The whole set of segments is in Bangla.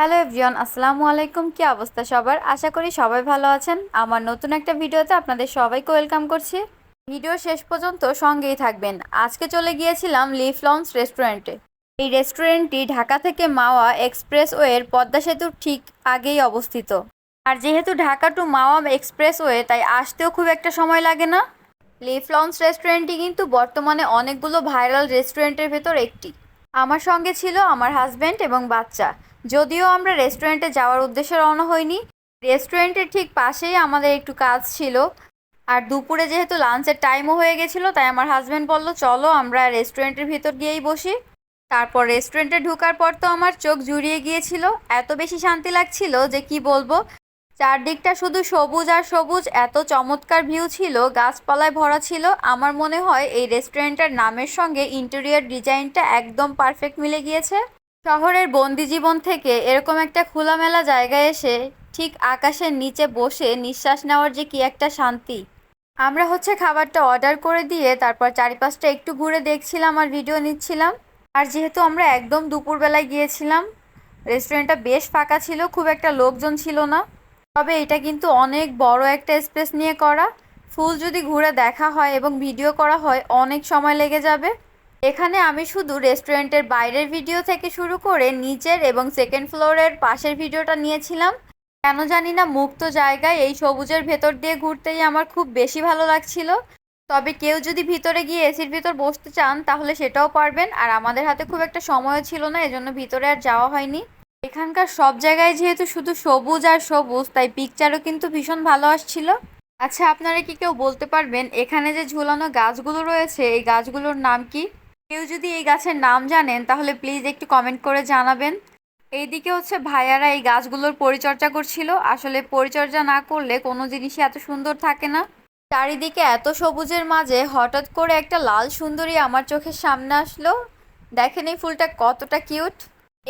হ্যালো এভরিওয়ান, আসসালামু আলাইকুম। কি অবস্থা সবার? আশা করি সবাই ভালো আছেন। আমার নতুন একটা ভিডিওতে আপনাদের সবাইকে ওয়েলকাম করছি। ভিডিও শেষ পর্যন্ত সঙ্গেই থাকবেন। আজকে চলে গিয়েছিলাম লিফ লঞ্চ রেস্টুরেন্টে। এই রেস্টুরেন্টটি ঢাকা থেকে মাওয়া এক্সপ্রেসওয়ের পদ্মা সেতুর ঠিক আগেই অবস্থিত। আর যেহেতু ঢাকা টু মাওয়া এক্সপ্রেসওয়ে, তাই আসতেও খুব একটা সময় লাগে না। লিফ লঞ্চ রেস্টুরেন্টটি কিন্তু বর্তমানে অনেকগুলো ভাইরাল রেস্টুরেন্টের ভেতর একটি। আমার সঙ্গে ছিল আমার হাজব্যান্ড এবং বাচ্চা। যদিও আমরা রেস্টুরেন্টে যাওয়ার উদ্দেশ্যে রওনা হইনি। রেস্টুরেন্টের ঠিক পাশেই আমাদের একটু কাজ ছিল। আর দুপুরে যেহেতু লাঞ্চের টাইমও হয়ে গেছিল, তাই আমার হাজব্যান্ড বলল, চলো আমরা রেস্টুরেন্টের ভিতর গিয়েই বসি। তারপর রেস্টুরেন্টে ঢোকার পর তো আমার চোখ জুড়িয়ে গিয়েছিল। এত বেশি শান্তি লাগছিল যে কি বলব? চারদিকটা শুধু সবুজ আর সবুজ, এত চমৎকার ভিউ ছিল, গাছপালায় ভরা ছিল। আমার মনে হয় এই রেস্টুরেন্টের নামের সঙ্গে ইন্টেরিয়র ডিজাইনটা একদম পারফেক্ট মিলে গিয়েছে। শহরের বন্দি জীবন থেকে এরকম একটা খোলামেলা জায়গায় এসে ঠিক আকাশের নিচে বসে নিঃশ্বাস নেওয়ার যে কি একটা শান্তি। আমরা হচ্ছে খাবারটা অর্ডার করে দিয়ে তারপর চারিপাশটা একটু ঘুরে দেখছিলাম আর ভিডিও নিচ্ছিলাম। আর যেহেতু আমরা একদম দুপুরবেলায় গিয়েছিলাম রেস্টুরেন্টটা বেশ ফাঁকা ছিল, খুব একটা লোকজন ছিল না। তবে এটা কিন্তু অনেক বড় একটা স্পেস নিয়ে করা। ফুল যদি ঘুরে দেখা হয় এবং ভিডিও করা হয়, অনেক সময় লেগে যাবে। এখানে আমি শুধু রেস্টুরেন্টের বাইরের ভিডিও থেকে শুরু করে নিচের এবং সেকেন্ড ফ্লোরের পাশের ভিডিওটা নিয়েছিলাম। কেন জানি না, মুক্ত জায়গায় এই সবুজের ভেতর দিয়ে ঘুরতেই আমার খুব বেশি ভালো লাগছিল। তবে কেউ যদি ভিতরে গিয়ে এসির ভিতর বসতে চান, তাহলে সেটাও পারবেন। আর আমাদের হাতে খুব একটা সময়ও ছিল না, এজন্য ভিতরে আর যাওয়া হয়নি। এখানকার সব জায়গায় যেহেতু শুধু সবুজ আর সবুজ, তাই পিকচারও কিন্তু ভীষণ ভালো আসছিল। আচ্ছা আপনারা কি কেউ বলতে পারবেন, এখানে যে ঝুলানো গাছগুলো রয়েছে, এই গাছগুলোর নাম কি? কেউ যদি এই গাছের নাম জানেন, তাহলে প্লিজ একটু কমেন্ট করে জানাবেন। এইদিকে হচ্ছে ভাইয়ারা এই গাছগুলোর পরিচর্যা করছিল। আসলে পরিচর্যা না করলে কোনো জিনিসই এত সুন্দর থাকে না। চারিদিকে এত সবুজের মাঝে হঠাৎ করে একটা লাল সুন্দরী আমার চোখের সামনে আসলো। দেখেন এই ফুলটা কতটা কিউট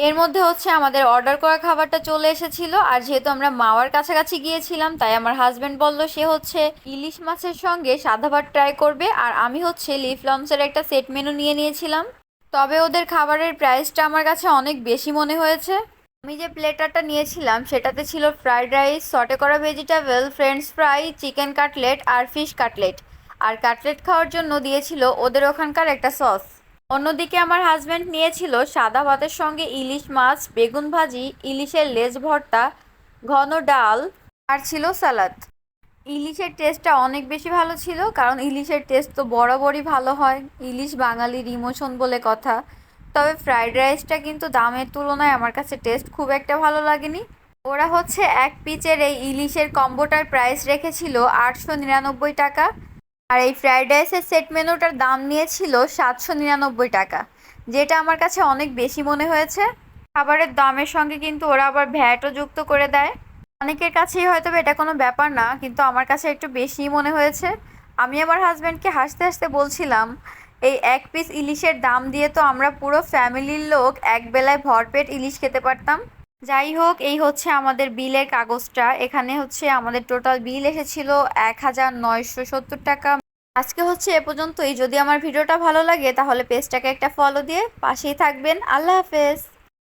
এর মধ্যে হচ্ছে আমাদের অর্ডার করা খাবারটা চলে এসেছিল, আর যেহেতু আমরা মাওয়ার কাছাকাছি গিয়েছিলাম, তাই আমার হাজব্যান্ড বলল সে হচ্ছে ইলিশ মাছের সঙ্গে সাদা ভাত ট্রাই করবে, আর আমি হচ্ছে লিফ লঞ্চের একটা সেট মেনু নিয়ে নিয়েছিলাম। তবে ওদের খাবারের প্রাইসটা আমার কাছে অনেক বেশি মনে হয়েছে। আমি যে প্লেটারটা নিয়েছিলাম, সেটাতে ছিল ফ্রাইড রাইস সটে করা vegetable french fry chicken cutlet আর ফিশ কাটলেট আর কাটলেট খাওয়ার জন্য দিয়েছিল ওদের ওখানকার একটা সস অন্যদিকে আমার হাজব্যান্ড নিয়েছিল সাদা ভাতের সঙ্গে ইলিশ মাছ, বেগুন ভাজি, ইলিশের লেজ ভর্তা, ঘন ডাল আর ছিল সালাদ। ইলিশের টেস্টটা অনেক বেশি ভালো ছিল, কারণ ইলিশের টেস্ট তো বরাবরই ভালো হয়। ইলিশ বাঙালির ইমোশন বলে কথা। তবে ফ্রাইড রাইসটা কিন্তু দামের তুলনায় আমার কাছে টেস্ট খুব একটা ভালো লাগেনি। ওরা হচ্ছে এক পিচের এই ইলিশের কম্বোটার প্রাইস রেখেছিল আটশো নিরানব্বই টাকা। আর এই ফ্রাইড রাইসের সেট মেনুটার দাম নিয়েছিল সাতশো নিরানব্বই টাকা, যেটা আমার কাছে অনেক বেশি মনে হয়েছে। খাবারের দামের সঙ্গে কিন্তু ওরা আবার ভ্যাটও যুক্ত করে দেয়। অনেকের কাছেই হয়তো এটা কোনো ব্যাপার না, কিন্তু আমার কাছে একটু বেশিই মনে হয়েছে। আমি আমার হাজব্যান্ডকে হাসতে হাসতে বলছিলাম, এই এক পিস ইলিশের দাম দিয়ে তো আমরা পুরো ফ্যামিলির লোক এক বেলায় ভরপেট ইলিশ খেতে পারতাম। যাই হোক এই হচ্ছে আমাদের বিলের কাগজটা। এখানে হচ্ছে আমাদের টোটাল বিল এসেছিল এক হাজার নয়শো সত্তর টাকা। আজকে হচ্ছে এ পর্যন্তই। যদি আমার ভিডিওটা ভালো লাগে, তাহলে পেজটাকে একটা ফলো দিয়ে পাশেই থাকবেন। আল্লাহ হাফেজ।